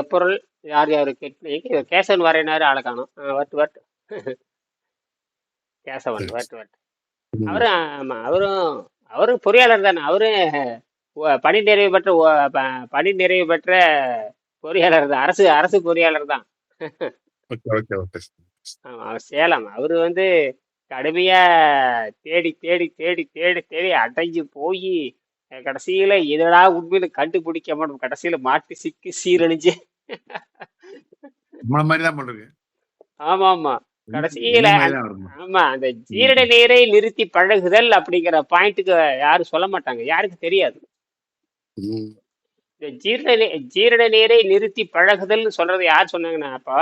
எப்பொருள் யார் யாரு கேட்டு கேசவன் வரையினாரு ஆளை காணும். வட்டு வட்டு. கேசவன். வட்டு வட்டு. அவரும் ஆமா அவரும் அவரும் பொறியாளர் தானே. அவரும் பணி நிறைவு பெற்ற பணி நிறைவு பெற்ற பொறியாளர் தான். அரசு அரசு பொறியாளர் தான். ஆமா, அவர் சேலம். அவரு வந்து கடுமையா தேடி தேடி தேடி தேடி தேடி அடைஞ்சு போய் கடைசியில இதடா உண்மையில கண்டுபிடிக்க மாட்டோம். கடைசியில மாட்டி சிக்கி சீரழிஞ்சு. ஆமா ஆமா கடைசியில ஆமா அந்த ஜீரண நீரை நிறுத்தி பழகுதல் அப்படிங்கிற பாயிண்ட்டுக்கு யாரும் சொல்ல மாட்டாங்க. யாருக்கு தெரியாது. இந்த ஜீரண ஜீரண நீரை நிறுத்தி பழகுதல்னு சொல்றது யார் சொன்னாங்கன்னா அப்ப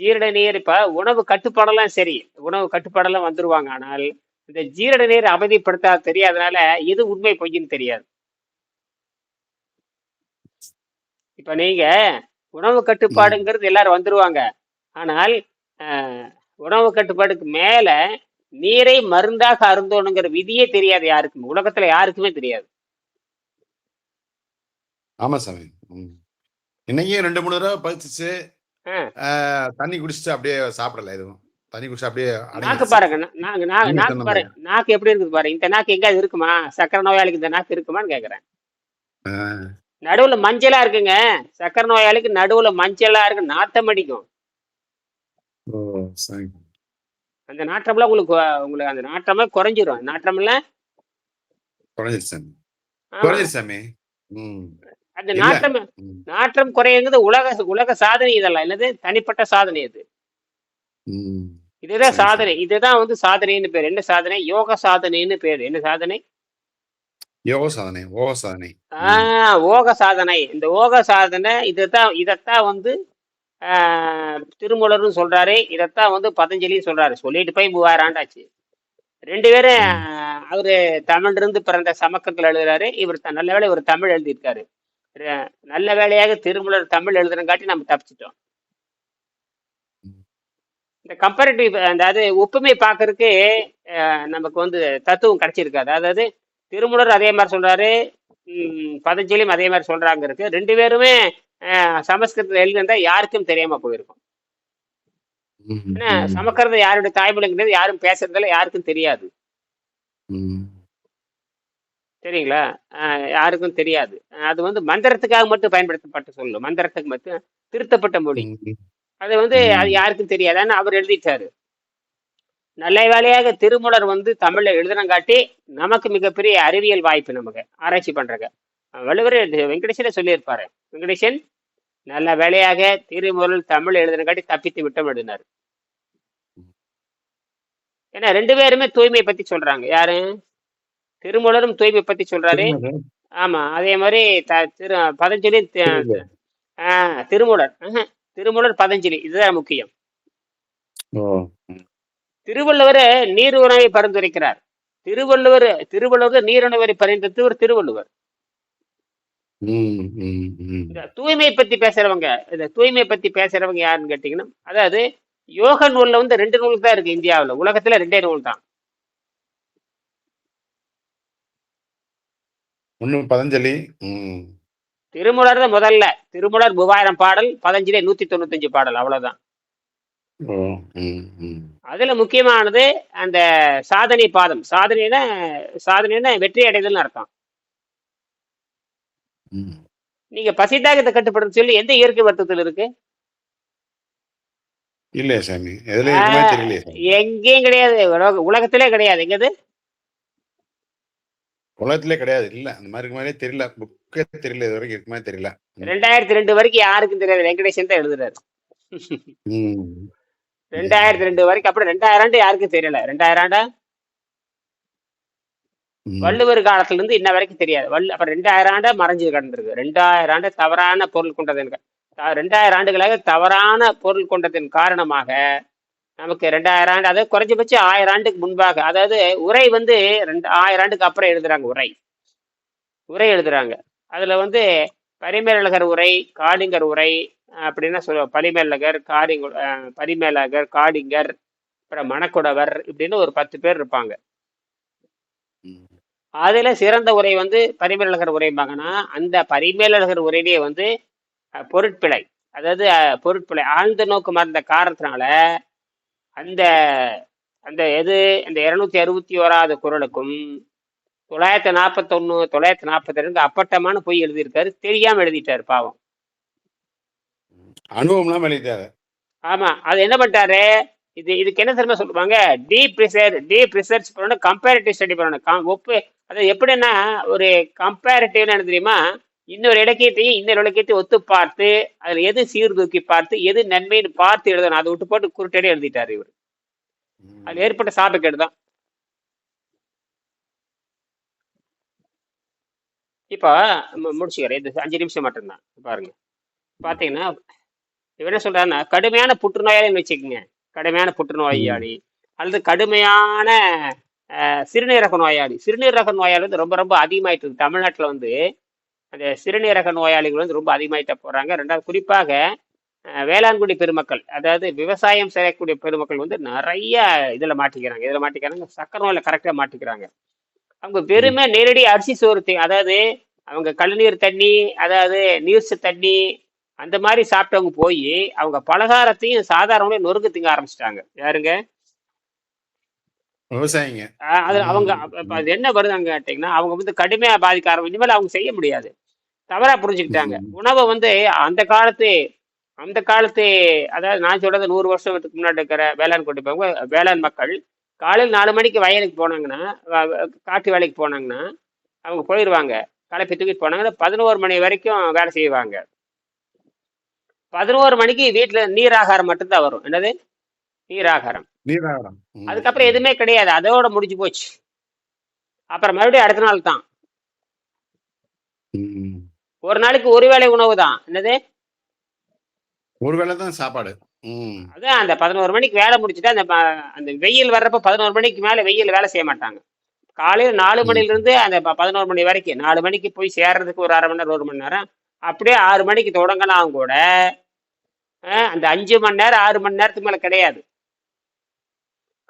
ஜீரண நீர் இப்ப உணவு கட்டுப்பாடெல்லாம் சரி. உணவு கட்டுப்பாடெல்லாம் வந்துருவாங்க. ஆனால் இந்த ஜீரண நீர் அமைதிப்படுத்த தெரியாதனால எது உண்மை பொய்ன்னு தெரியாது. இப்ப நீங்க உணவு கட்டுப்பாடுங்கிறது எல்லாரும் வந்துருவாங்க. ஆனால் உணவு கட்டுப்பாடுக்கு மேல நீரை மருந்தாக அருந்தோணுங்கிற விதியே தெரியாது யாருக்கும். உலகத்துல யாருக்குமே தெரியாது. ஆமா சாமி. ம். இன்னைக்கும் ரெண்டு மூணு தடவை பறிச்சிச்சு. ஆஹ், தண்ணி குடிச்சிட்டு அப்படியே சாப்பிடல எதுவும். தண்ணி குடிச்சு அப்படியே நாக்கு பாருங்க நாக்கு பாரு நாக்கு எப்படி இருக்குது பாரு இந்த நாக்கு எங்கேயாவது இருக்குமா? சக்கரை நோயாளிக்கு இந்த நாக்கு இருக்குமான்னு கேக்குறேன். நடுவுல மஞ்சளா இருக்குங்க. சக்கரை நோயாளிக்கு நடுவுல மஞ்சளா இருக்கு. நாத்தம் அடிக்கும். அந்த நாற்றம்லாம் உங்களுக்கு உங்களுக்கு அந்த நாற்றமே குறைஞ்சிரும். நாற்றம்ல அந்த நாற்றம். நாற்றம் குறையுங்கிறது உலக உலக சாதனை இதெல்லாம். என்னது? தனிப்பட்ட சாதனை இது ம். இதுதான் சாதனை. இதுதான் வந்து சாதனைன்னு பேர். என்ன சாதனை? யோக சாதனைன்னு பேர். என்ன சாதனை? யோக சாதனை ஓக சாதனை. ஆஹ் ஓக சாதனை. இந்த ஓக சாதனை இதுதான் இதைத்தான் வந்து ஆஹ் திருமூலரும் சொல்றாரு. இதைத்தான் வந்து பதஞ்சலியும் சொல்றாரு. சொல்லிட்டு போய் மூவாயிரம் ஆண்டாச்சு. ரெண்டு பேரும் அவரு தமிழ்ல இருந்து பிறந்த சமக்கத்துல எழுதுறாரு. இவர் நல்ல வேளை இவர் தமிழ் எழுதியிருக்காரு. நல்ல வேளையாக திருமூலர் தமிழ் எழுதுனங்காட்டி நம்ம தப்பிச்சிட்டோம். இந்த கம்பேரிட்டிவ் அதாவது ஒப்புமை பார்க்கறதுக்கு நமக்கு வந்து தத்துவம் கிடைச்சிருக்காது அதாவது திருமூலர் அதே மாதிரி சொல்றாரு பதஞ்சலியும் அதே மாதிரி சொல்றாங்க இருக்கு ரெண்டு பேருமே சமஸ்கிருதத்தில் எழுதிருந்தா யாருக்கும் தெரியாம போயிருக்கும். ஏன்னா. சமஸ்கிருதம் யாருடைய தாய்மொழிங்கிறது யாரும் பேசுறதுல யாருக்கும் தெரியாது. சரிங்களா யாருக்கும் தெரியாது அது வந்து மந்திரத்துக்காக மட்டும் பயன்படுத்தப்பட்ட சொல்லு மந்திரத்துக்கு மட்டும் திருத்தப்பட்ட மொழி. அது வந்து அது. யாருக்கும் தெரியாது ஆனா அவர் எழுதிட்டாரு. நல்ல வேலையாக திருமூலர் வந்து தமிழ்ல எழுதுனங்காட்டி நமக்கு மிகப்பெரிய அறிவியல் வாய்ப்பு நமக்கு ஆராய்ச்சி பண்றங்க வள்ளுவர் வெங்கடேசனே சொல்லியிருப்பாரு. வெங்கடேசன் நல்ல வேலையாக திருமூலர் தமிழ் எழுதுனங்காட்டி தப்பித்து விட்டோம் எழுதினார் ஏன்னா ரெண்டு பேருமே தூய்மை பத்தி சொல்றாங்க. யாரு? திருமூலரும் தூய்மை பத்தி சொல்றாரு. ஆமா அதே மாதிரி திரு பதஞ்சலி திருமூலர். திருமூலர் பதஞ்சலி இதுதான் முக்கியம். திருவள்ளுவர் நீர் உணவை பரிந்துரைக்கிறார். திருவள்ளுவர் திருவள்ளுவர். நீர் உணவை பரிந்துரைத்தவர் திருவள்ளுவர் தூய்மை பத்தி பேசுறவங்க இந்த தூய்மை பத்தி பேசுறவங்க யாருன்னு கேட்டீங்கன்னா அதாவது யோக நூல்ல வந்து ரெண்டு நூல் தான் இருக்கு இந்தியாவுல. உலகத்துல ரெண்டே நூல் தான். ஒண்ணு பதஞ்சலி. திருமூலர் தான் முதல்ல. திருமூலர் மூவாயிரம் பாடல் பதஞ்சலி நூத்தி தொண்ணூத்தஞ்சு பாடல் அவ்வளவுதான். அதுல முக்கியமானது அந்த சாதனை பாதம். சாதனைனா சாதனைனா வெற்றி அடைதல்னு அர்த்தம். நீங்க பசித்தாகத்தை கட்டுப்படுத்த சொல்லி எந்த இயற்கை வர்த்தத்தில் இருக்கு? இல்லையா சாமி. எங்கேயும் கிடையாது. உலக- உலகத்திலே கிடையாது. எங்கது? உலகத்திலே கிடையாது. இல்ல அந்த மாதிரி இருக்குமே தெரியல. புக்கே தெரியல இது வரைக்கும் இருக்குமே தெரியல. ரெண்டாயிரத்தி ரெண்டு வரைக்கும் யாருக்கும் தெரியாது. வெங்கடேசன் தான் எழுதுறாரு. ரெண்டாயிரத்தி ரெண்டு வரைக்கும் அப்புறம் ரெண்டாயிரம் ஆண்டு யாருக்கும் தெரியல. ரெண்டாயிரம். வள்ளுவர் காலத்துல இருந்து இன்ன வரைக்கும் தெரியாது. வள்ளு அப்புறம் ரெண்டாயிரம் ஆண்டா மறைஞ்சு கிடந்திருக்கு. ரெண்டாயிரம் ஆண்டு தவறான பொருள் கொண்டதன் ரெண்டாயிரம் ஆண்டுகளாக தவறான பொருள் கொண்டதன் காரணமாக நமக்கு ரெண்டாயிரம் ஆண்டு அதாவது குறைஞ்சபட்சம் ஆயிரம் ஆண்டுக்கு முன்பாக அதாவது உரை வந்து ரெண்டு ஆயிரம் ஆண்டுக்கு அப்புறம் எழுதுறாங்க உரை. உரை எழுதுறாங்க. அதுல வந்து பரிமேலழகர் உரை காளிங்கர் உரை அப்படின்னா சொல்ல பரிமேலழகர் காரிங்க அஹ் பரிமேலழகர் காளிங்கர் அப்புறம் மணக்குடவர் இப்படின்னு ஒரு பத்து பேர் இருப்பாங்க. அதுல சிறந்த உரை வந்து பரிமேலழகர் உரைம்பாங்கன்னா அந்த பரிமேலழகர் உரையிலேயே வந்து பொருட்பிழை. அதாவது பொருட்பிழை ஆழ்ந்த நோக்கு மறந்த காரணத்தினால அந்த அந்த எது இந்த இருநூத்தி அறுபத்தி ஓராவது குரலுக்கும் தொள்ளாயிரத்தி நாற்பத்தொன்னு தொள்ளாயிரத்தி நாற்பத்தி ரெண்டு அப்பட்டமான பொய் எழுதியிருக்காரு. தெரியாம எழுதிட்டாரு பாவம். அனுபவம்லாம் எழுதிட்டாரு ஆமா அது என்ன பண்ணிட்டாரு? இது இதுக்கு என்ன தெரியுமா சொல்லுவாங்க? டீப் ரிசர்ச் டீப் ரிசர்ச் பண்ணணும் கம்பேரிட்டிவ் ஸ்டடி பண்ணணும். ஒப்பு அது எப்படின்னா ஒரு கம்பேரிட்டிவ்னு என்ன தெரியுமா? இன்னொரு இலக்கியத்தையும் இன்னொரு இலக்கியத்தையும் ஒத்து பார்த்து அதுல எது சீர்தூக்கி பார்த்து எது நன்மைன்னு பார்த்து எழுதணும் அதை விட்டு போட்டு குருட்டடி எழுதிட்டாரு இவர். அது ஏற்பட்ட சாபக்கேடு தான் இப்போ முடிச்சுக்கிறேன். இது அஞ்சு நிமிஷம் மட்டும்தான். பாருங்க. பார்த்தீங்கன்னா இவர் என்ன சொல்றாருன்னா கடுமையான புற்றுநோயாளின்னு வச்சுக்கோங்க. கடுமையான புற்றுநோயாளி அல்லது கடுமையான சிறுநீரக நோயாளி. சிறுநீரக நோயாளி வந்து ரொம்ப ரொம்ப அதிகமாயிட்டு இருக்கு. தமிழ்நாட்டில் வந்து அந்த சிறுநீரக நோயாளிகள் வந்து ரொம்ப அதிகமாயிட்ட போறாங்க. ரெண்டாவது குறிப்பாக வேளாண்குடி பெருமக்கள் அதாவது விவசாயம் செய்யக்கூடிய பெருமக்கள் வந்து நிறைய இதில் மாட்டிக்கிறாங்க. இதில் மாட்டிக்கிறாங்க சக்கர நோயில் கரெக்டாக மாட்டிக்கிறாங்க. அவங்க வெறுமே நேரடி அரிசி சோறு அதாவது அவங்க கழுநீர் தண்ணி அதாவது நீர்சு தண்ணி அந்த மாதிரி சாப்பிட்டவங்க போய் அவங்க பலகாரத்தையும் சாதாரண நொறுக்கு திங்க ஆரம்பிச்சிட்டாங்க. யாருங்க? விவசாயிங்க. அது அவங்க அது என்ன வருதுங்க கேட்டீங்கன்னா அவங்க வந்து கடுமையா பாதிக்க ஆரம்பி இனிமேல் அவங்க செய்ய முடியாது. தவறா புரிஞ்சுக்கிட்டாங்க. உணவை வந்து அந்த காலத்து அந்த காலத்து அதாவது நான் சொல்றது நூறு வருஷத்துக்கு முன்னாடி இருக்கிற வேளாண் கொண்டு வேளாண் மக்கள் காலையில் நாலு மணிக்கு வயலுக்கு போனாங்கன்னா காட்டு வேலைக்கு போனாங்கன்னா அவங்க போயிடுவாங்க களைப்பி தூக்கிட்டு போனாங்கன்னா பதினோரு மணி வரைக்கும் வேலை செய்வாங்க. பதினோரு மணிக்கு வீட்டுல நீராகாரம் மட்டும்தான் வரும். என்னது? நீராகாரம். நீராகாரம். அதுக்கப்புறம் எதுவுமே கிடையாது. அதோட முடிஞ்சு போச்சு. அப்புறம் மறுபடியும் அடுத்த நாள் தான். ம். ஒரு நாளைக்கு ஒரு வேளை உணவு தான். என்னது? ஒரு வேளை தான் சாப்பாடு. ம். அதான் அந்த பதினோரு மணிக்கு வேலை முடிச்சுட்டு அந்த அந்த வெயில் வர்றப்ப பதினோரு மணிக்கு மேல வெயில் வேலை செய்ய மாட்டாங்க. காலையில நாலு. மணில இருந்து அந்த பதினோரு மணி வரைக்கும். நாலு மணிக்கு போய் சேர்றதுக்கு ஒரு அரை மணி நேரம் ஒரு மணி நேரம். அப்படியே ஆறு மணிக்கு தொடங்கினாலும் கூட அந்த அஞ்சு மணி நேரம் ஆறு மணி நேரத்துக்கு மேல கிடையாது.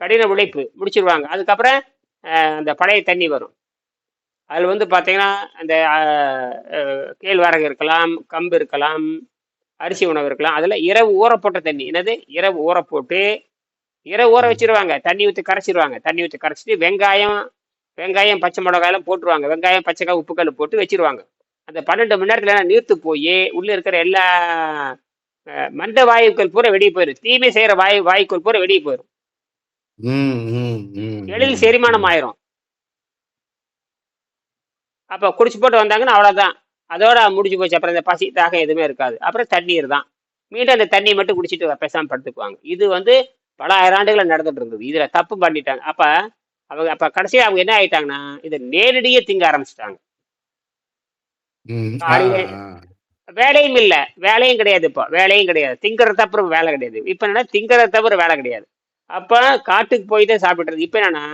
கடின உழைப்பு முடிச்சிருவாங்க. அதுக்கப்புறம் அந்த பழைய தண்ணி வரும். அதில் வந்து பார்த்தீங்கன்னா அந்த கேழ்வரகு இருக்கலாம் கம்பு இருக்கலாம் அரிசி உணவு இருக்கலாம். அதில் இரவு ஊற போட்ட தண்ணி. என்னது? இரவு ஊற போட்டு இரவு ஊற வச்சிருவாங்க. தண்ணி ஊற்றி கரைச்சிருவாங்க. தண்ணி ஊற்றி கரைச்சிட்டு வெங்காயம் வெங்காயம் பச்சை மிளகாயெல்லாம் போட்டுருவாங்க. வெங்காயம் பச்சைக்காய் உப்புக்கல் போட்டு வச்சிருவாங்க. அந்த பன்னெண்டு மணி நேரத்தில் எல்லாம் நீர்த்து போய் உள்ளே இருக்கிற எல்லா மந்த மண்ட வாயுக்கள் பூரா வெளியே போயிடும் தீமை செய்கிற வாயு வாயுக்கள் பூரா வெளியே போயிடும் எளிதில். செரிமானம் ஆயிரும் அப்ப குடிச்சு போட்டு வந்தாங்கன்னா அவ்வளவுதான். அதோட முடிஞ்சு போச்சு. அப்புறம் இந்த பசி தாகம் எதுவுமே இருக்காது. அப்புறம் தண்ணீர் தான். மீண்டும் அந்த தண்ணி மட்டும் குடிச்சிட்டு பேசாம படுத்துக்குவாங்க. இது வந்து பல ஆயிரம் ஆண்டுகளா நடந்துட்டு இருந்தது. இதுல தப்பு பண்ணிட்டாங்க. அப்ப அவங்க அப்ப கடைசியா அவங்க என்ன ஆயிட்டாங்கன்னா இதை நேரடியே திங்க ஆரம்பிச்சிட்டாங்க. வேலையும் இல்ல. வேலையும் கிடையாது இப்போ. வேலையும் கிடையாது. திங்கறத தவிர வேலை கிடையாது. இப்ப என்னன்னா திங்கறத தவிர வேலை கிடையாது. அப்ப காட்டுக்கு போய் தான் சாப்பிடுறது. இப்ப என்னன்னா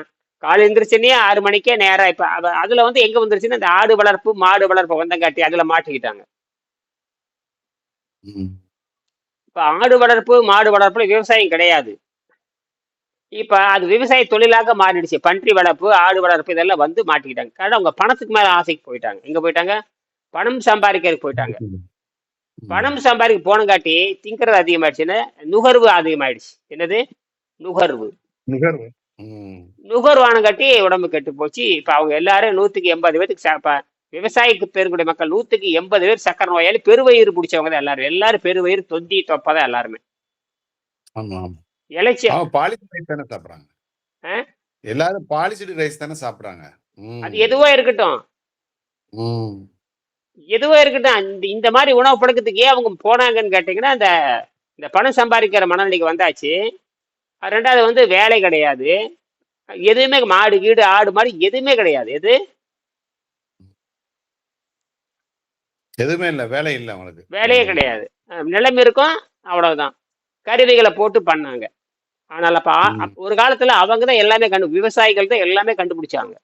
காலை எந்திரிச்சுனே ஆறு மணிக்கே நேரா இப்ப அதுல வந்து எங்க வந்துருச்சுன்னா இந்த ஆடு வளர்ப்பு மாடு வளர்ப்பு வந்தங்காட்டி அதுல மாட்டிக்கிட்டாங்க. இப்ப ஆடு வளர்ப்பு மாடு வளர்ப்புல விவசாயம் கிடையாது. இப்ப அது விவசாய தொழிலாக மாறிடுச்சு. பன்றி வளர்ப்பு ஆடு வளர்ப்பு இதெல்லாம் வந்து மாட்டிக்கிட்டாங்க. காரணம் அவங்க பணத்துக்கு மேல ஆசைக்கு போயிட்டாங்க. எங்க போயிட்டாங்க? பணம் சம்பாதிக்கிறதுக்கு போயிட்டாங்க. பணம் சம்பாதிக்க போனங்காட்டி திங்கிறது அதிகமாயிடுச்சுன்னா நுகர்வு அதிகமாயிடுச்சு. என்னது? நுகர்வு. நுகர்வு. ம். நுகர்வானங்காட்டி உடம்பு கெட்டு போச்சு. இப்ப அவங்க எல்லாரும் நூத்துக்கு எண்பது இப்ப விவசாயிக்கு பெருங்குடி மக்கள் நூத்துக்கு எண்பது பேர் சக்கரை நோயாளி பெருவயிறு பிடிச்சவங்க தான் எல்லாரும். எல்லாரும் பெருவயிறு தொந்தி தொப்பதான் எல்லாருமே. தானே சாப்பிடுறாங்க? எல்லாரும் பாலிசிடு ரைஸ் தானே சாப்பிடுறாங்க. அது எதுவோ இருக்கட்டும். எதுவோ இருக்கட்டும். இந்த இந்த மாதிரி உணவு பழக்கத்துக்கு ஏன் அவங்க போனாங்கன்னு கேட்டிங்கன்னா இந்த இந்த பணம் சம்பாதிக்கிற மனநிலைக்கு வந்தாச்சு. ரெண்டாவது வந்து வேலை கிடையாது. எதுவுமே மாடு கீடு ஆடு மாதிரி எதுவுமே கிடையாது. எது? எதுவுமே இல்ல. வேலை இல்ல அவங்களுக்கு. வேலையே. கிடையாது. நிலம் இருக்கும். அவ்வளவுதான். கருவிகளை போட்டு பண்ணாங்க. ஆனால் அப்ப ஒரு காலத்துல அவங்க தான் எல்லாமே கண்டு விவசாயிகள் தான் எல்லாமே கண்டுபிடிச்சாங்க.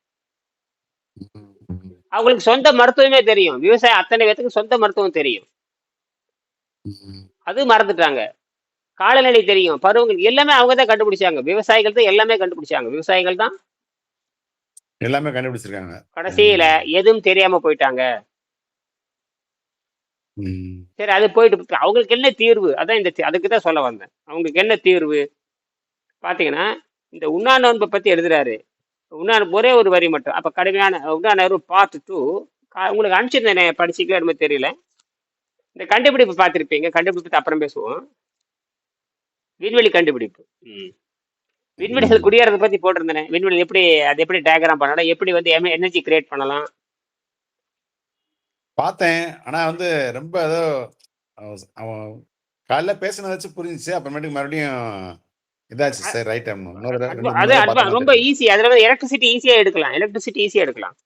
அவங்களுக்கு சொந்த மருத்துவமே தெரியும். விவசாயம் அத்தனை பேத்துக்கு சொந்த மருத்துவம் தெரியும். அது மறந்துட்டாங்க. காலநிலை தெரியும். பருவங்கள் எல்லாமே அவங்க தான் கண்டுபிடிச்சாங்க. விவசாயிகள் தான் எல்லாமே கண்டுபிடிச்சாங்க. விவசாயிகள் தான் எல்லாமே கண்டுபிடிச்சிருக்காங்க. கடைசியில எதுவும் தெரியாம போயிட்டாங்க. சரி அது போயிட்டு அவங்களுக்கு என்ன தீர்வு? அதான் இந்த அதுக்கு தான் சொல்ல வந்தேன். அவங்களுக்கு என்ன தீர்வு? பார்த்தீங்கன்னா இந்த உண்ணா நோன்பை பற்றி எழுதுறாரு. உண்ணா ஒரே ஒரு வரி மட்டும். அப்போ கடுமையான உண்ணா நோன்பு பார்ட் டூ உங்களுக்கு அனுப்பிச்சிருந்தேனே படிச்சிக்கலாம் எனக்கு தெரியல. இந்த கண்டுபிடிப்பு பார்த்துருப்பீங்க. கண்டுபிடிப்பு அப்புறம் பேசுவோம். விண்வெளி கண்டுபிடிப்பு. விண்வெளிகள். குடியேறதை பற்றி போட்டிருந்தேனே. விண்வெளி எப்படி அது எப்படி டயக்ராம் பண்ணலாம்? எப்படி வந்து எனர்ஜி கிரியேட் பண்ணலாம்? பார்த்தேன். ஆனா வந்து ரொம்ப ஏதோ அவன் காலைல பேசினதை வச்சு புரிஞ்சுச்சு. அப்புறமேட்டுக்கு மறுபடியும் இதாச்சு சரி ரைட் அது ரொம்ப ஈஸி அதில் வந்து எலக்ட்ரிசிட்டி ஈஸியாக எடுக்கலாம். எலக்ட்ரிசிட்டி ஈஸியாக எடுக்கலாம்.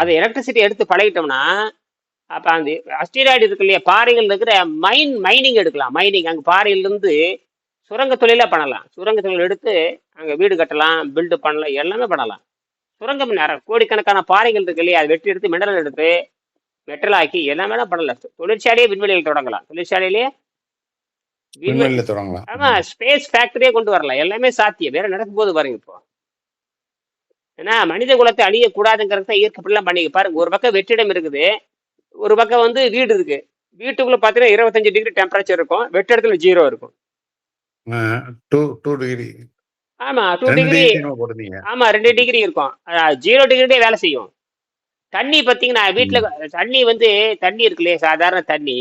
அது எலக்ட்ரிசிட்டி எடுத்து பழகிட்டோம்னா அப்போ அந்த அஸ்டீராய்டு இருக்கு இல்லையா பாறைகள் இருக்கிற மைன் மைனிங் எடுக்கலாம். மைனிங் அங்கே பாறையிலிருந்து சுரங்க தொழிலாக பண்ணலாம். சுரங்க தொழில் எடுத்து அங்கே வீடு கட்டலாம் பில்டு பண்ணலாம் எல்லாமே பண்ணலாம். சுரங்கம் நேரம் கோடிக்கணக்கான பாறைகள் இருக்கு இல்லையா அதை வெட்டி எடுத்து மினரல் எடுத்து மெட்டல் ஆக்கி எல்லாமே பண்ணலாம். தொழிற்சாலையே விண்வெளியில் தொடங்கலாம். தொழிற்சாலையிலேயே விண்வெளி விண்வெளியில தொடங்கலாம். ஆமா. ஸ்பேஸ் ஃபேக்டரியே கொண்டு வரலாம். எல்லாமே சாத்தியம். வேற நடக்கும் போது பாருங்க இப்போ. ஏன்னா மனித குலத்தை அழியக்கூடாதுங்கிறது தான் இயற்கை இப்படிலாம் பண்ணி பாருங்க ஒரு பக்கம் வெற்றிடம் இருக்குது. ஒரு பக்கம் வந்து வீடு இருக்கு. வீட்டுக்குள்ள பார்த்தீங்கன்னா இருபத்தஞ்சு டிகிரி டெம்பரேச்சர் இருக்கும். வெற்றிடத்துல ஜீரோ இருக்கும். ஆமா டூ டிகிரி ஆமா ரெண்டு டிகிரி இருக்கும். ஜீரோ டிகிரியே வேலை செய்யும். தண்ணி பார்த்தீங்கன்னா வீட்டில். தண்ணி வந்து தண்ணி இருக்கு இல்லையா சாதாரண தண்ணி.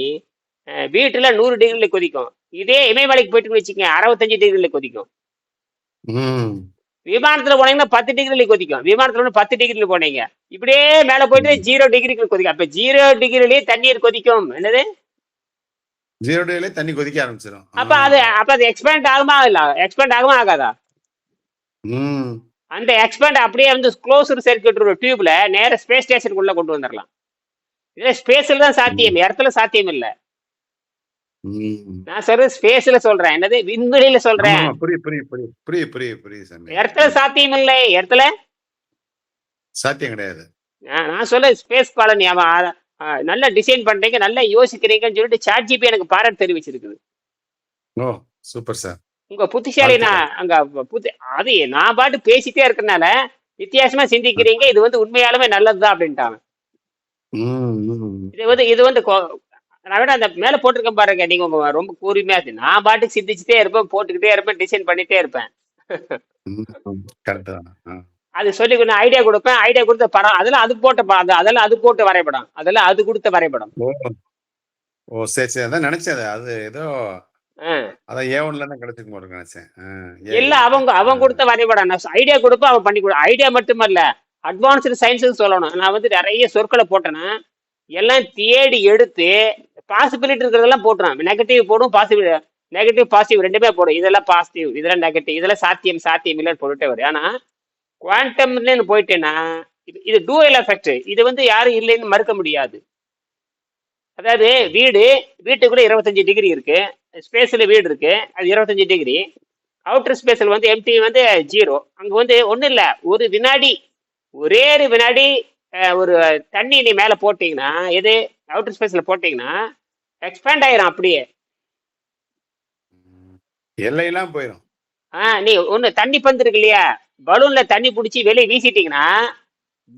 வீட்டுல நூறு டிகிரில கொதிக்கும். இதே இமயமலைக்கு போயிட்டு வச்சுக்கோங்க அறுபத்தஞ்சு டிகிரில கொதிக்கும். விமானத்துல போனீங்கன்னா பத்து டிகிரில கொதிக்கும். விமானத்துல ஒண்ணு பத்து டிகிரில போனீங்க. இப்படியே மேல போயிட்டு. ஜீரோ டிகிரிக்கு கொதிக்கும். அப்ப ஜீரோ டிகிரிலேயே தண்ணீர் கொதிக்கும். என்னது? ஜீரோ டிகிரிலே தண்ணி கொதிக்க ஆரம்பிச்சிடும் அப்ப அது அப்ப அது எக்ஸ்பேண்ட் ஆகுமா இல்ல? எக்ஸ்பேண்ட் ஆகுமா ஆகாதா? அந்த எக்ஸ்பேண்ட் அப்படியே வந்து க்ளோஸ்டு சர்க்கியூட் டியூப்ல நேர ஸ்பேஸ் ஸ்டேஷனுக்குள்ள கொண்டு வந்துடலாம் இதுல ஸ்பேஸ்ல தான் சாத்தியம். இடத்துல சாத்தியம் இல்ல. நான் சொல்றது ஸ்பேஸ்ல சொல்றேன். என்னது? விண்வெளியில சொல்றேன். புரியுது புரியுது புரியுது புரியுது புரியுது சாமி. இடத்துல சாத்தியம் இல்லை. இடத்துல? சாத்தியம் கிடையாது. நான் சொல்ல ஸ்பேஸ் காலனி அவன் நல்லா டிசைன் பண்றீங்க நல்லா யோசிக்கிறீங்கன்னு சொல்லிட்டு சாட் ஜிபி எனக்கு பாராட்டு தெரிவிச்சிருக்குது. ஓ சூப்பர் சார். உங்க புத்திசாலி நான் அங்க புத்தி அது நான் பாட்டு பேசிட்டே இருக்கறனால வித்தியாசமா சிந்திக்கிறீங்க இது வந்து உண்மையாலுமே நல்லதுதான் அப்படின்ட்டாங்க. இது வந்து இது வந்து நான் விட அந்த மேல போட்டிருக்கேன் பாருங்க. நீங்க உங்க ரொம்ப கூர்மையா இருக்கு. நான் பாட்டுக்கு சிந்திச்சுட்டே இருப்பேன் போட்டுக்கிட்டே இருப்பேன் டிசைன் பண்ணிட்டே இருப்பேன். அது சொல்லி நான் ஐடியா கொடுப்பேன். ஐடியா கொடுத்த படம் அதெல்லாம் அது போட்ட ப- அது- அதெல்லாம் அது போட்ட வரைபடம். அதெல்லாம் அது கொடுத்த வரைபடம். ஓ. சரி சரி. அதான் நினைச்சேன். அது. ஏதோ. அதான் ஏ ஒன்ல கிடைச்சிருக்கும் நினைச்சேன். இல்ல அவங்க அவன் கொடுத்த வரைபடம். நான் ஐடியா கொடுப்பேன் அவன் பண்ணி கொடு. ஐடியா மட்டுமல்ல அட்வான்ஸ்டு சயின்ஸ் சொல்லணும். நான் வந்து நிறைய சொற்களை போட்டேன்னா எல்லாம் தேடி எடுத்து பாசிபிலிட்டி இருக்கிறதெல்லாம் போட்டுறான். நெகட்டிவ் போடும் பாசிபிள் நெகட்டிவ் பாசிட்டிவ் ரெண்டுமே போடும். இதெல்லாம் பாசிட்டிவ் இதெல்லாம் நெகட்டிவ் இதெல்லாம் சாத்தியம் சாத்தியம் இல்லைன்னு போட்டுட்டே வரும் ஆனா குவாண்டம்னு போயிட்டேன்னா இது இது டூயல் எஃபெக்ட் இது வந்து யாரும் இல்லைன்னு மறுக்க முடியாது. அதாவது வீடு வீட்டுக்குள்ள இருபத்தஞ்சு டிகிரி இருக்கு. ஸ்பேஸ்ல வீடு இருக்கு. அது இருபத்தஞ்சு டிகிரி அவுட்டர் ஸ்பேஸில் வந்து எம்டி வந்து ஜீரோ அங்கே வந்து ஒன்றும் இல்லை. ஒரு வினாடி ஒரே ஒரு வினாடி ஒரு தண்ணி நீ மேலே போட்டிங்கன்னா எது? அவுட்டர் ஸ்பேஸில் போட்டிங்கன்னா எக்ஸ்பேண்ட் ஆயிரும் அப்படியே. எல்லையெல்லாம் போயிடும் ஆ நீ ஒன்று தண்ணி பந்து இருக்கு இல்லையா? பலூனில் தண்ணி பிடிச்சி வெளியே வீசிட்டீங்கன்னா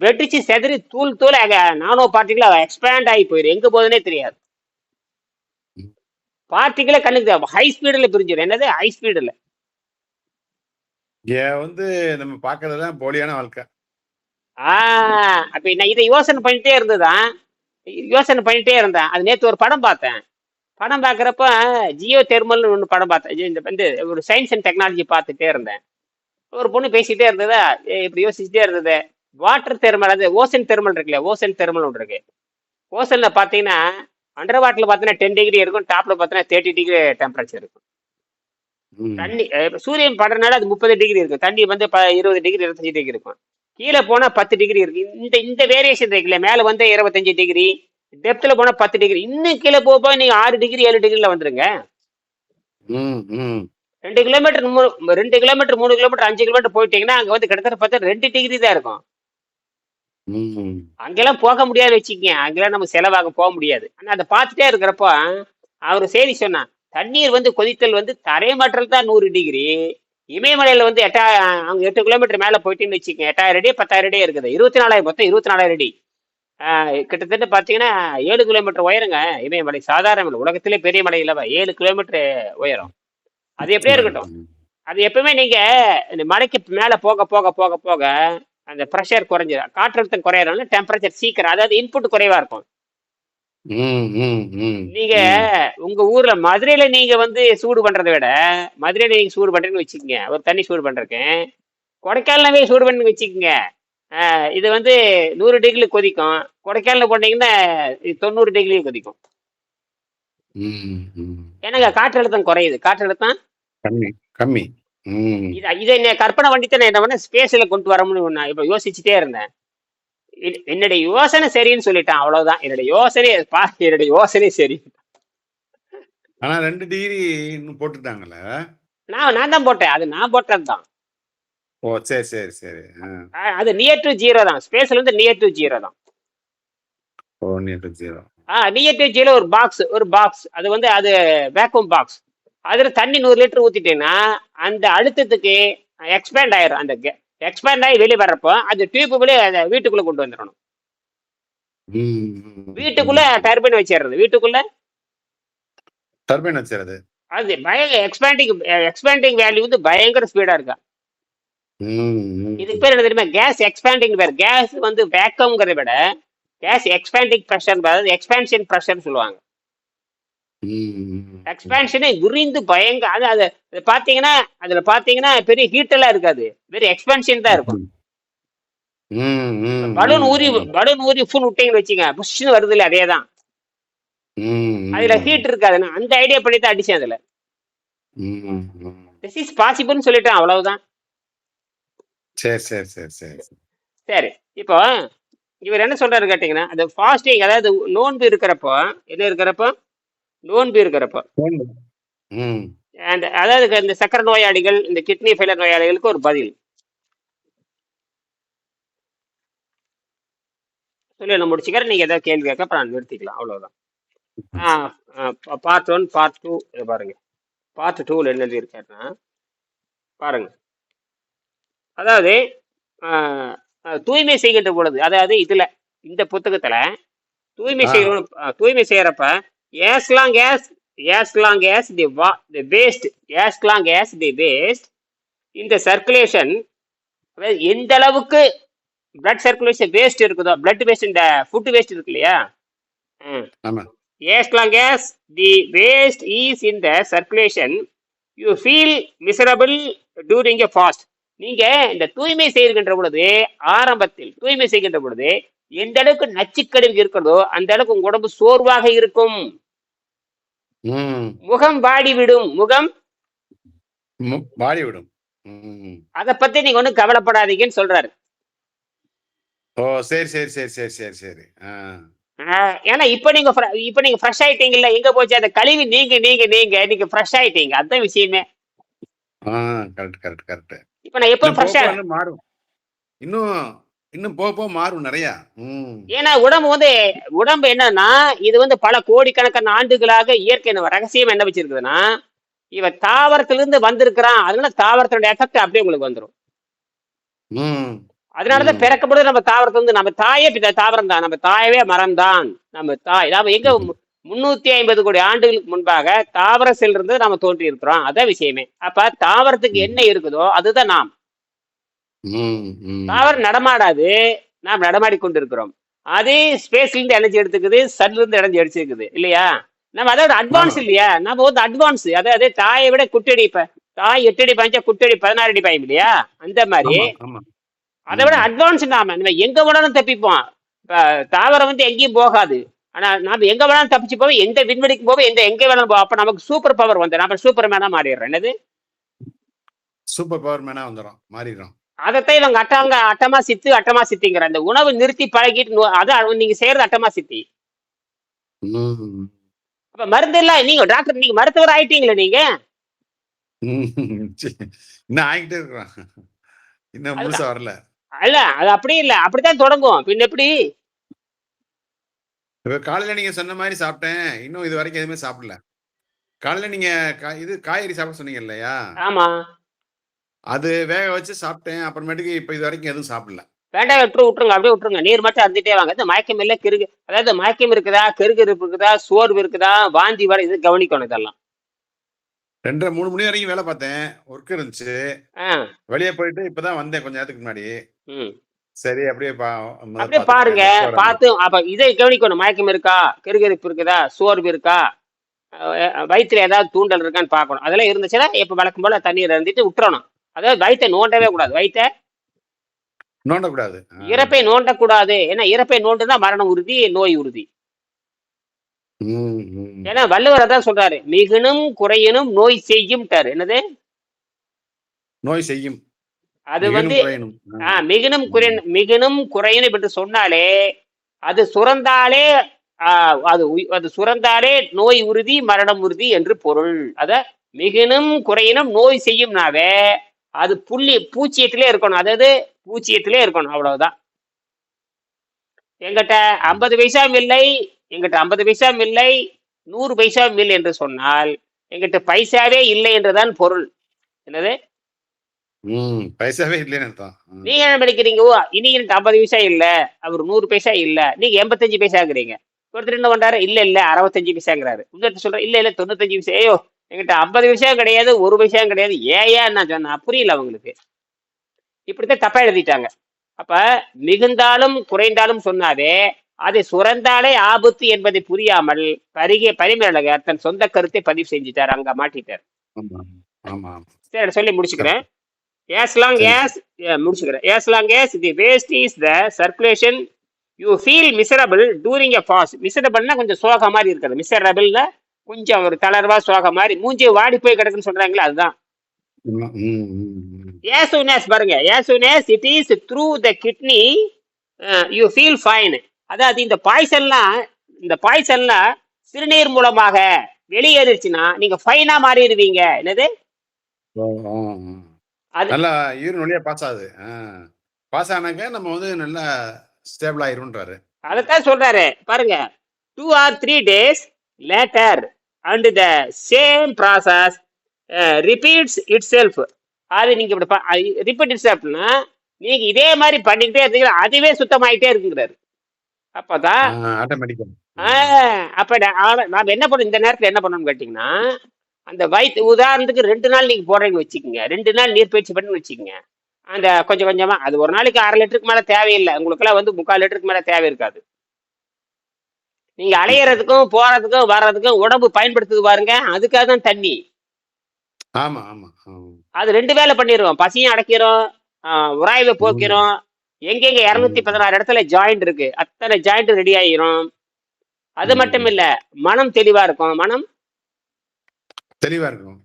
வெடிச்சு செதறி தூள் தூள் நானோ பார்ட்டிகிள் எக்ஸ்பேண்ட் ஆகி போயிடும் எங்கே போகுதுன்னே தெரியாது. பார்ட்டிகளே கண்ணுக்கு ஹை ஸ்பீடில் பிரிஞ்சிடும் என்னது? ஹை ஸ்பீடில் இங்க வந்து நம்ம பாக்குறதெல்லாம் போலியான வாழ்க்கை. ஆ அப்ப நான் இதை யோசனை பண்ணிட்டே இருந்ததான் யோசனை பண்ணிட்டே இருந்தேன். அது நேற்று ஒரு படம் பார்த்தேன். படம் பார்க்குறப்ப ஜியோ தெர்மல்னு ஒன்று படம் பார்த்தேன். இந்த வந்து ஒரு சயின்ஸ் அண்ட் டெக்னாலஜி பார்த்துட்டே இருந்தேன். ஒரு பொண்ணு பேசிட்டே இருந்ததா. இப்படி யோசிச்சுட்டே இருந்தது. வாட்டர் தெர்மல் அது ஓசன் தெர்மல் இருக்குல்ல ஓசன் தெர்மல் ஒன்று இருக்கு. ஓசனில் பார்த்தீங்கன்னா அண்டர் வாட்டரில் பார்த்தீங்கன்னா டென் டிகிரி இருக்கும் டாப்பில் பார்த்தீங்கன்னா தேர்ட்டி டிகிரி டெம்பரேச்சர் இருக்கும். தண்ணி சூரியன் படுறதுனால அது முப்பது டிகிரி இருக்கும். தண்ணி வந்து இருபது டிகிரி இருபத்தஞ்சு டிகிரி இருக்கும். கீழே போனா பத்து டிகிரி இருக்கு. இந்த இந்த வேரியேஷன் இருக்குல்ல மேல வந்து இருபத்தஞ்சு டிகிரி டெப்த்ல போனா பத்து டிகிரி இன்னும் கீழே போக போக நீங்க ஆறு டிகிரி ஏழு ம், ம். ரெண்டு கிலோமீட்டர் மூணு ரெண்டு கிலோமீட்டர் மூணு கிலோமீட்டர் அஞ்சு கிலோமீட்டர் போயிட்டீங்கன்னா அங்க வந்து கிட்டத்தட்ட பார்த்தா ரெண்டு டிகிரி தான் இருக்கும். அங்கெல்லாம் போக முடியாது வச்சுக்கங்க. அங்கெல்லாம் நம்ம செலவாக போக முடியாது. ஆனா அதை பார்த்துட்டே இருக்கிறப்போ அவர் செய்தி சொன்னான் தண்ணீர் வந்து கொதித்தல் வந்து தரைமட்டல் தான் நூறு டிகிரி இமயமலையில வந்து எட்டா அங்கே எட்டு கிலோமீட்டர் மேல போயிட்டுன்னு வச்சுக்கோங்க. எட்டாயிரம் அடி பத்தாயிரம் அடி இருக்குது. இருபத்தி நாலாயிரம் மொத்தம் இருபத்தி நாலாயிரம் அடி. கிட்டத்தட்ட பார்த்தீங்கன்னா ஏழு கிலோமீட்டர் உயருங்க இமயமலை. சாதாரண மலை. உலகத்திலே பெரிய மலை இல்லவா ஏழு கிலோமீட்டர் உயரம். அது எப்படியே இருக்கட்டும். அது எப்பவுமே நீங்க இந்த மலைக்கு மேல போக போக போக போக அந்த ப்ரெஷர் குறைஞ்சிடும் காற்றழுத்தம் குறையறதுனால டெம்பரேச்சர் சீக்கிரம் அதாவது இன்புட் குறைவா இருக்கும். நீங்க. உங்க ஊர்ல மதுரையில நீங்க வந்து சூடு பண்றதை விட மதுரையில நீங்க சூடு பண்றீங்கன்னு வச்சுக்கோங்க. ஒரு தண்ணி சூடு பண்றதுக்கு. கொடைக்கானலவே சூடு பண்ணி வச்சுக்கோங்க. இது வந்து நூறு டிகிரி கொதிக்கும். கொடைக்கானல போட்டீங்கன்னா தொண்ணூறு டிகிரி கொதிக்கும். ஏன்னாங்க காற்றழுத்தம் குறையுது. காற்றழுத்தம் கம்மி கம்மி. இதை கற்பனை பண்ணிட்டு நான் என்ன பண்ண? ஸ்பேஸ்ல கொண்டு வரணும்னு நான் இப்ப யோசிச்சுட்டே இருந்தேன். என்னுடைய யோசனை சரின்னு சொல்லிட்டேன் அவ்வளவுதான். என்னுடைய யோசனை என்னுடைய யோசனை சரி. ஆனா ரெண்டு டிகிரி இன்னும் போட்டுட்டாங்கல்ல நான் நான் தான் போட்டேன். அது நான் போட்டது தான் ஓ சரி சரி சரி. அது நியர் டு ஜீரோ தான். ஸ்பேஸ்ல இருந்து நியர் டு ஜீரோ தான். ஓ நீட்டு ஜீரோ ஆ நியர் டு ஜீரோ ஒரு பாக்ஸ் ஒரு பாக்ஸ் அது வந்து அது வேக்யூம் பாக்ஸ் அதுல தண்ணி நூறு லிட்டர் ஊத்திட்டேன்னா அந்த அழுத்தத்துக்கு எக்ஸ்பேண்ட் ஆயிரும். அந்த எக்ஸ்பேண்ட் ஆகி வெளியே வர்றப்போ அந்த டியூப் வெளியே அந்த வீட்டுக்குள்ள கொண்டு வந்துடணும். வீட்டுக்குள்ள டர்பைன் வச்சிடுறது. வீட்டுக்குள்ள? டர்பைன் வச்சிருது அது பயங்கர எக்ஸ்பேண்டிங் எக்ஸ்பேண்டிங் வேல்யூ வந்து பயங்கர ஸ்பீடா இருக்கா. இதுக்கு பேர் என்ன தெரியுமா? கேஸ் எக்ஸ்பேண்டிங் பேர். கேஸ் வந்து வேக்கம்ங்கிறத விட gas expanding pressure expansion pressure சொல்லுவாங்க. எக்ஸ்பேன்ஷனே விரிந்து பயங்கர அது அது பாத்தீங்கன்னா அதுல பாத்தீங்கன்னா பெரிய ஹீட் எல்லாம் இருக்காது. வெறும் எக்ஸ்பேன்ஷன் தான் இருக்கும். பலூன் ம். பலூன் ஊதி ஃபுல் விட்டீங்கன்னு வச்சுங்க புஷ்னு வருது இல்ல அதே தான் அதுல. ஹீட் இருக்காது. நான் அந்த ஐடியா பண்ணி தான் அடிச்சேன் அதுல. திஸ் இஸ் பாசிபிள்னு சொல்லிட்டேன் அவ்வளவுதான். சரி சரி சரி சரி. சரி இப்போ இவர் என்ன சொல்றாரு கேட்டீங்கன்னா அந்த ஃபாஸ்டிங் அதாவது நோன்பு இருக்கிறப்போ எது இருக்கிறப்போ நோன்பு இருக்கிறப்போ அந்த அதாவது இந்த சக்கரை நோயாளிகள் இந்த கிட்னி ஃபெயிலர் நோயாளிகளுக்கு ஒரு பதில். சொல்லி நான் முடிச்சுக்கிறேன். நீங்க ஏதாவது கேள்வி கேட்க அப்புறம் நான் நிறுத்திக்கலாம். அவ்வளவுதான். பார்ட் ஒன் பார்ட் டூ பாருங்க. பார்ட் டூவில் என்ன எழுதியிருக்காருன்னா பாருங்க. அதாவது தூய்மை செய்கின்ற பொழுது அதாவது இதுல இந்த புத்தகத்துல தூய்மை. செய்யணும் தூய்மை செய்யறப்ப as long as as long as the wa- the waste as long as the waste in the circulation அதாவது எந்த அளவுக்கு blood circulation waste இருக்குதோ blood waste இந்த food waste இருக்கு இல்லையா ம். ஆமா as long as the waste is in the circulation you feel miserable during a fast நீங்க இந்த தூய்மை செய்கின்ற பொழுது ஆரம்பத்தில் தூய்மை செய்கின்ற பொழுது எந்த அளவுக்கு நச்சுக்கழிவு இருக்கிறதோ அந்த அளவுக்கு உங்க உடம்பு சோர்வாக இருக்கும். முகம் வாடி விடும் முகம் ம், வாடி விடும் ம். அதை பத்தி நீங்க ஒண்ணும் கவலைப்படாதீங்கன்னு சொல்றாரு. ஓ சரி சரி சரி சரி சரி சரி. ஏன்னா இப்ப நீங்க இப்ப நீங்க ஃப்ரெஷ் ஆயிட்டீங்கல்ல எங்க போச்சு? அந்த கழிவு நீங்க நீங்க நீங்க நீங்க ஃப்ரெஷ் ஆயிட்டீங்க. அதான் விஷயமே. ஆ கரெக்ட் கரெக்ட் கரெக்ட். இப்ப நான் போக ஃப்ரெஷ்ஷா போக இன்னும் மாறும். இன்னும் இன்னும் போக போக மாறும் நிறைய. ம். ஏன்னா உடம்பு வந்து உடம்பு என்னன்னா இது வந்து பல கோடிக்கணக்கான ஆண்டுகளாக இயற்கை நம்ம ரகசியம் என்ன வச்சிருக்குதுன்னா இவன் தாவரத்திலிருந்து வந்திருக்கிறான். அதனால தாவரத்தோட எஃபெக்ட் அப்படியே உங்களுக்கு வந்துடும் ம். அதனாலதான் ம். பிறக்கப்படுது நம்ம தாவரத்துல இருந்து நம்ம தாயே பித தாவரம் தான். நம்ம தாயவே மரம் தான். நம்ம தாய். நாம எங்க முன்னூத்தி ஐம்பது கோடி ஆண்டுகளுக்கு முன்பாக தாவர இருந்து நம்ம தோன்றி இருக்கிறோம் அதான் விஷயமே. அப்ப தாவரத்துக்கு என்ன இருக்குதோ அதுதான் நாம். தாவரம் நடமாடாது. நாம் நடமாடி கொண்டிருக்கிறோம். அதே ஸ்பேஸ்ல இருந்து எனர்ஜி எடுத்துக்குது சன்ல இருந்து எனர்ஜி எடுத்துக்குது இல்லையா? நம்ம அதாவது அட்வான்ஸ். இல்லையா? நம்ம வந்து அட்வான்ஸ் அதாவது தாயை விட குட்டடி ப- தாய் எட்டு அடி பாய்ச்சா குட்டடி பதினாறு அடி பாயும் இல்லையா? அந்த மாதிரி. அதை விட அட்வான்ஸ் நாம நம்ம எங்க வேணாலும் தப்பிப்போம். இப்ப தாவரம் வந்து எங்கேயும் போகாது. ஆனா நாம எங்க வேணாலும் தப்பிச்சு போவோம் எந்த விண்வெளிக்கு போவோம் எந்த எங்க வேணாலும் போவோம். அப்ப நமக்கு சூப்பர் பவர் வந்து நம்ம சூப்பர் மேனா மாறிடுறோம். என்னது? சூப்பர் பவர் மேனா வந்துடும் மாறிடும் அதைத்தான் இவங்க அட்டாங்க அட்டமா சித்து அட்டமா சித்திங்கிற அந்த உணவு நிறுத்தி பழகிட்டு அதான் நீங்க செய்யறது அட்டமா சித்தி. அப்ப மருந்து இல்ல நீங்க டாக்டர் நீங்க மருத்துவர் ஆயிட்டீங்களே நீங்க? ஆகிட்டே இருக்கிறான். இன்னும் முழுசா வரல. அல்ல அது அப்படி இல்ல. அப்படித்தான் தொடங்கும் பின்ன எப்படி? இப்ப காலையில நீங்க சொன்ன மாதிரி சாப்பிட்டேன். இன்னும் இது வரைக்கும் எதுவுமே சாப்பிடல. காலையில நீங்க கா- இது காய்கறி சாப்பிட சொன்னீங்க இல்லையா? ஆமா. அது வேக வச்சு சாப்பிட்டேன். அப்புறமேட்டுக்கு இப்ப இது வரைக்கும் எதுவும் சாப்பிடல. வேண்டாம் விட்டு விட்டுருங்க அப்படியே விட்டுருங்க. நீர் மட்டும் அருந்திட்டே வாங்க. இந்த மயக்கம் இல்லை கிருகு அதாவது மயக்கம் இருக்குதா கிருகிருப்பு இருக்குதா சோர்வு இருக்குதா வாந்தி வர இது கவனிக்கணும் இதெல்லாம். ரெண்டரை மூணு மணி வரைக்கும் வேலை பார்த்தேன். ஒர்க் இருந்துச்சு. வெளியே போயிட்டு இப்பதான் வந்தேன் கொஞ்ச நேரத்துக்கு முன்னாடி. ம். சரி அப்படியே அப்படியே பாருங்க. பார்த்து அப்ப இதை கவனிக்கணும். மயக்கம் இருக்கா? கிருகிருப்பு இருக்குதா? சோர்வு இருக்கா? வயித்துல ஏதாவது தூண்டல் இருக்கான்னு பார்க்கணும். அதெல்லாம் இருந்துச்சுன்னா இப்ப வழக்கம் போல தண்ணீர் இருந்துட்டு விட்டுறணும். அதாவது வயித்தை நோண்டவே கூடாது. வயித்தை நோண்டக்கூடாது. இறப்பை நோண்டக்கூடாது. ஏன்னா இறப்பை நோண்டுனா மரணம் உறுதி நோய் உறுதி. ஏன்னா வள்ளுவர் அதான் சொல்றாரு மிகுனும் குறையினும் நோய் செய்யும்ட்டாரு. என்னது? நோய் செய்யும். அது வந்து குறையணும். ஆ, மிகுனும் குறை மிகுனும் குறையினும் என்று சொன்னாலே அது சுரந்தாலே அது அது சுரந்தாலே நோய் உறுதி மரணம் உறுதி என்று பொருள். அத மிகுனும் குறையினும் நோய் செய்யும்னாவே அது புள்ளி பூச்சியத்திலே இருக்கணும். அதாவது பூச்சியத்திலே இருக்கணும் அவ்வளவுதான். எங்கிட்ட ஐம்பது பைசாவும் இல்லை எங்கிட்ட ஐம்பது பைசாவும் இல்லை நூறு பைசாவும் இல்லை என்று சொன்னால் எங்கிட்ட பைசாவே இல்லை என்றுதான் பொருள். என்னது? ம், பைசாவே இல்லைன்னு அர்த்தம். நீங்க என்ன நினைக்கிறீங்க ஓ இனி எனக்கு ஐம்பது பைசா இல்ல. அவர் நூறு பைசா இல்ல. நீங்க எண்பத்தஞ்சு பைசாங்கிறீங்க. ஒருத்தர் என்ன பண்றாரு? இல்ல இல்ல அறுபத்தஞ்சு பைசாங்கிறாரு. இன்னொருத்தர் சொல்ற இல்ல இல்ல தொண்ணூத்தஞ்சு பைசா. ஐயோ என்கிட்ட ஐம்பது பைசா கிடையாது ஒரு பைசா கிடையாது. ஏயா நான் சொன்னேன்? புரியல அவங்களுக்கு. இப்படித்தான் தப்பா எழுதிட்டாங்க. அப்ப மிகுந்தாலும் குறைந்தாலும் சொன்னாவே அதை சுரந்தாலே ஆபத்து என்பதை புரியாமல் பருகிய பரிமேலகர் தன் சொந்த கருத்தை பதிவு செஞ்சிட்டார் அங்க மாட்டிட்டார். சரி சொல்லி முடிச்சுக்கிறேன். As long as முடிச்சுக்கிறேன் as long as the waste is the circulation you feel miserable during a fast miserableனா கொஞ்சம் சோக மாதிரி இருக்குது miserableனா கொஞ்சம் ஒரு தளர்வா சோக மாதிரி மூஞ்சி வாடி போய் கிடக்குன்னு சொல்றாங்களே அதுதான் as பாருங்க it is through the kidney uh, you feel fine அதாவது இந்த பாய்சன்லாம் இந்த பாய்சன்லாம் சிறுநீர் மூலமாக வெளியேறிச்சுன்னா நீங்க ஃபைனா மாறிடுவீங்க என்னது நல்லா யூரின் வழியா பாஸ் ஆகுது பாஸ் ஆனாக்க நம்ம வந்து நல்லா ஸ்டேபிள் ஆயிரும்ன்றாரு அதைத்தான் சொல்றாரு. பாருங்க. Two or three days later and the same process repeats itself அது நீங்க இப்படி ரிப்பீட் இட் செல்ஃப்னா நீங்க இதே மாதிரி பண்ணிக்கிட்டே இருந்தீங்கன்னா அதுவே சுத்தமாயிட்டே இருக்குங்கிறாரு. அப்பதான் ஆட்டோமேட்டிக்கா அப்ப நாம என்ன பண்ணணும்? இந்த நேரத்துல என்ன பண்ணணும்னு கேட்டீங்கன்னா அந்த வயிற்று உதாரணத்துக்கு ரெண்டு நாள் நீங்க போடுறீங்கன்னு வச்சுக்கோங்க. ரெண்டு நாள் நீர் பயிற்சி பண்ணி வச்சுக்கோங்க. அந்த கொஞ்சம் கொஞ்சமா அது ஒரு நாளைக்கு அரை லிட்டருக்கு மேல தேவையில்லை. உங்களுக்கெல்லாம் வந்து முக்கால் லிட்டருக்கு மேல தேவை இருக்காது. நீங்க அலையறதுக்கும் போறதுக்கும் வர்றதுக்கும் உடம்பு பயன்படுத்துது பாருங்க. அதுக்காக தான் தண்ணி. ஆமா ஆமா. ஆமா. அது ரெண்டு வேலை பண்ணிடுவோம் பசியும் அடைக்கிறோம். உராய்வை போக்கிறோம். எங்கெங்க இருநூத்தி பதினாறு இடத்துல ஜாயிண்ட் இருக்கு. அத்தனை ஜாயிண்ட் ரெடி ஆயிரும். அது. மட்டும் இல்ல மனம் தெளிவா இருக்கும். மனம் தெளிவா இருக்கும்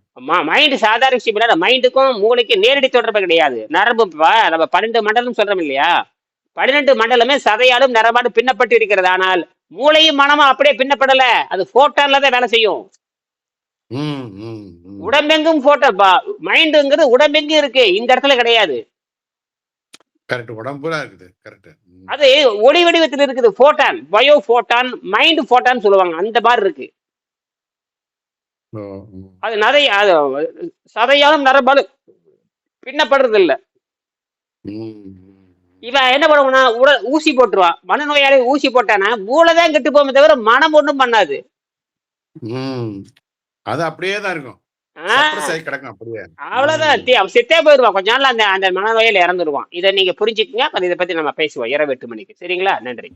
மைண்ட் சாதாரண விஷயம் இல்ல. மைண்டுக்கும் மூளைக்கும் நேரடி தொடர்பு கிடையாது. நரம்பு நம்ம பன்னெண்டு மண்டலம் சொல்றோம் இல்லையா? பன்னிரெண்டு மண்டலமே சதையாலும் நரம்பாலும் பின்னப்பட்டு இருக்கிறது. ஆனால் மூளையும் மனமும் அப்படியே பின்னப்படல. அது போட்டான்ல தான் வேலை செய்யும். உடம்பெங்கும் போட்டோ மைண்டுங்கிறது உடம்பெங்கும் இருக்கு. இந்த இடத்துல கிடையாது. அது ஒளி வடிவத்தில் இருக்குது. போட்டான் பயோ போட்டான் மைண்ட் போட்டான் சொல்லுவாங்க. அந்த மாதிரி இருக்கு. அது நிறைய அது சதையாலும் நரம்பாலும் பின்னப்படுறது இல்ல. இவன் என்ன பண்ணுவான்னா உட ஊசி போட்டுருவான் மனநோயாளி ஊசி போட்டானா மூளை தான் கெட்டு போகுமே தவிர மனம் ஒண்ணும் பண்ணாது. அது அப்படியே தான் இருக்கும். அவ்வளவுதான். செத்தே போயிடுவான் கொஞ்ச நாள்ல அந்த அந்த மனநோயில இறந்துருவான். இதை நீங்க புரிஞ்சுக்கங்க. இதை பத்தி நம்ம பேசுவோம். இரவு எட்டு மணிக்கு. சரிங்களா? நன்றி.